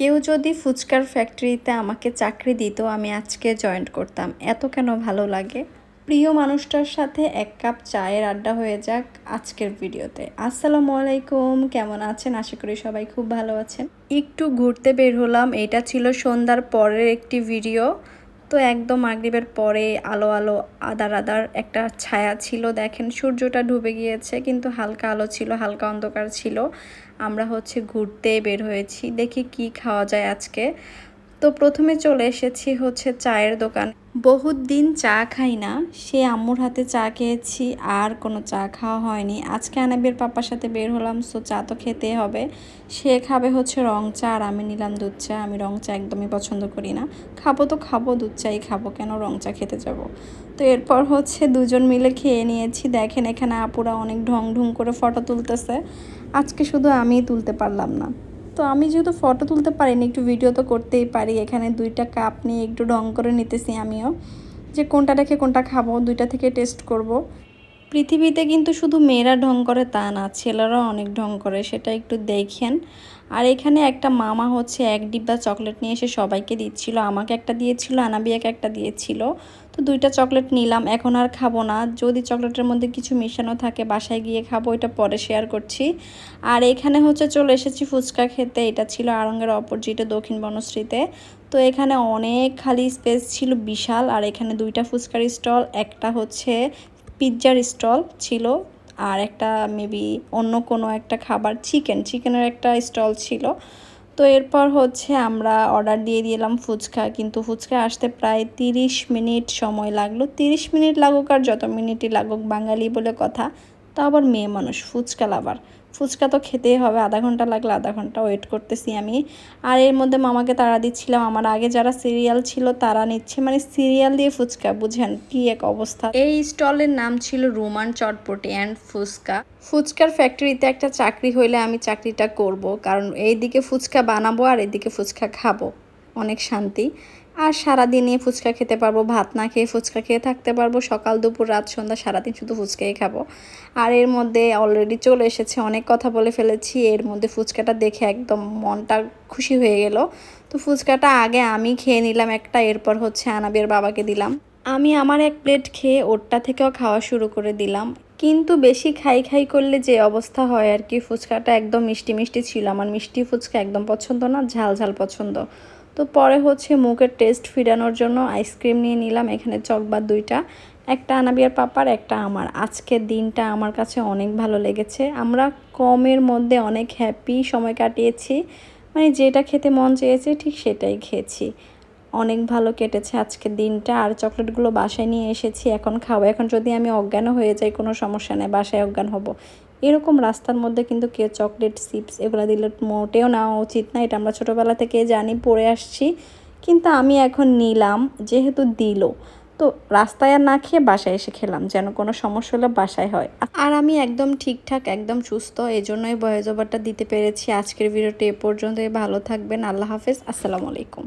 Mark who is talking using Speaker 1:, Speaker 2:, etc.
Speaker 1: কেউ যদি ফুচকার ফ্যাক্টরিতে আমাকে চাকরি দিত, আমি আজকে জয়েন্ট করতাম। এত কেন ভালো লাগে? প্রিয় মানুষটার সাথে এক কাপ চায়ের আড্ডা হয়ে যাক আজকের ভিডিওতে। আসসালামু আলাইকুম, কেমন আছেন? আশা করি সবাই খুব ভালো আছেন। একটু ঘুরতে বের হলাম। এটা ছিল সন্ধ্যার পরের একটি ভিডিও তো একদম আগ্রীবের পরে আলো আলো আদার আদার একটা ছায়া ছিল। দেখেন সূর্যটা ডুবে গিয়েছে, কিন্তু হালকা আলো ছিল, হালকা অন্ধকার ছিল। আমরা হচ্ছে ঘুরতে বের হয়েছি। দেখি কি খাওয়া যায় আজকে। তো প্রথমে চলে এসেছি হচ্ছে চায়ের দোকান। বহুত দিন চা খাই না, সে আম্মুর হাতে চা খেয়েছি, আর কোনো চা খাওয়া হয়নি। আজকে আনাবের পাপার সাথে বের হলাম, সো চা তো খেতে হবে। সে খাবে হচ্ছে রং চা, আর আমি নিলাম দুধ চা। আমি রং চা একদমই পছন্দ করি না। খাব তো খাব, দুধ চাই খাব, কেন রং চা খেতে যাব? তো এরপর হচ্ছে দুজন মিলে খেয়ে নিয়েছি। দেখেন এখানে আপুরা অনেক ঢং ঢুং করে ফটো তুলতেছে। আজকে শুধু আমিই তুলতে পারলাম না। তো আমি যেহেতু ফটো তুলতে পারিনি, একটু ভিডিও তো করতেই পারি এখানে দুইটা কাপ নিয়ে একটু রং করে নিতেছি আমিও যে কোনটা রেখে কোনটা খাব, দুইটা থেকে টেস্ট করব। পৃথিবীতে কিন্তু শুধু মেয়েরা ঢং করে তা না, ছেলেরাও অনেক ঢং করে, সেটা একটু দেখেন। আর এখানে একটা মামা হচ্ছে এক ডিব্বা চকলেট নিয়ে এসে সবাইকে দিচ্ছিল, আমাকে একটা দিয়েছিল, আনাবিয়াকে একটা দিয়েছিল। তো দুইটা চকলেট নিলাম, এখন আর খাব না। যদি চকলেটের মধ্যে কিছু মেশানো থাকে, বাসায় গিয়ে খাব, এটা পরে শেয়ার করছি। আর এখানে হচ্ছে চলে এসেছি ফুচকা খেতে, এটা ছিল আরঙ্গের অপোজিটে দক্ষিণ বনশ্রীতে। তো এখানে অনেক খালি স্পেস ছিল বিশাল, আর এখানে দুইটা ফুচকার স্টল একটা হচ্ছে পিৎজার স্টল ছিল আর একটা মেবি অন্য কোনো একটা খাবার চিকেন চিকেনের একটা স্টল ছিল। তো এরপর হচ্ছে আমরা অর্ডার দিয়ে দিলাম ফুচকা, কিন্তু ফুচকা আসতে প্রায় তিরিশ মিনিট সময় লাগল। তিরিশ মিনিট লাগুক আর যত মিনিটই লাগুক বাঙালি বলে কথা, তা আবার মেয়ে মানুষ, ফুচকা লাভার ফুচকা তো খেতেই হবে, আধা ঘণ্টা লাগলে আধা ঘণ্টা ওয়েট করতেছি আমি। আর এর মধ্যে মামাকে তাড়া দিচ্ছিলাম, আমার আগে যারা সিরিয়াল ছিল তারা নিচ্ছে মানে সিরিয়াল দিয়ে ফুচকা, বুঝেন কি এক অবস্থা। এই স্টলের নাম ছিল রোমান চটপটি অ্যান্ড ফুচকা। ফুচকার ফ্যাক্টরিতে একটা চাকরি হইলে আমি চাকরিটা করব, কারণ এইদিকে ফুচকা বানাবো আর এদিকে ফুচকা খাব। অনেক শান্তি। আর সারাদিনে ফুচকা খেতে পারব, ভাত না খেয়ে ফুচকা খেয়ে থাকতে পারব। সকাল, দুপুর, রাত, সন্ধ্যা, সারাদিন শুধু ফুচকাই খাব। আর এর মধ্যে অলরেডি চলে এসেছে, অনেক কথা বলে ফেলেছি। এর মধ্যে ফুচকাটা দেখে একদম মনটা খুশি হয়ে গেল। তো ফুচকাটা আগে আমি খেয়ে নিলাম একটা, এরপর হচ্ছে আনাবের বাবাকে দিলাম। আমি আমার এক প্লেট খেয়ে ওরটা থেকেও খাওয়া শুরু করে দিলাম। কিন্তু বেশি খাই খাই করলে যে অবস্থা হয় আর কি, ফুচকাটা একদম মিষ্টি মিষ্টি ছিল। আমার মিষ্টি ফুচকা একদম পছন্দ না, ঝাল ঝাল পছন্দ। তো পরে হচ্ছে মুখের টেস্ট ফিরানোর জন্য আইসক্রিম নিয়ে নিলাম, এখানে চকবার দুইটা। একটা আনাবিয়ার পাপার, একটা আমার। আজকের দিনটা আমার কাছে অনেক ভালো লেগেছে। আমরা কমের মধ্যে অনেক হ্যাপি সময় কাটিয়েছি। মানে যেটা খেতে মন চেয়েছে ঠিক সেটাই খেয়েছি। অনেক ভালো কেটেছে আজকের দিনটা। আর চকলেটগুলো বাসায় নিয়ে এসেছি। এখন খাব। এখন যদি আমি অজ্ঞানও হয়ে যাই, কোনো সমস্যা নেই। বাসায় অজ্ঞান হব। এরকম রাস্তার মধ্যে কিন্তু কেউ চকলেট, চিপস এগুলো দিলে মোটেও নেওয়া উচিত না। এটা আমরা ছোটোবেলা থেকে জানি, পড়ে আসছি। কিন্তু আমি এখন নিলাম, যেহেতু দিল। তো রাস্তায় আর না খেয়ে বাসায় এসে খেলাম, যেন কোনো সমস্যা হলে বাসায় হয়। আর আমি একদম ঠিকঠাক, একদম সুস্থ এই জন্যই ওভারটা দিতে পেরেছি। আজকের ভিডিওটি এ পর্যন্তই। ভালো থাকবেন। আল্লাহ হাফেজ। আসসালামু আলাইকুম।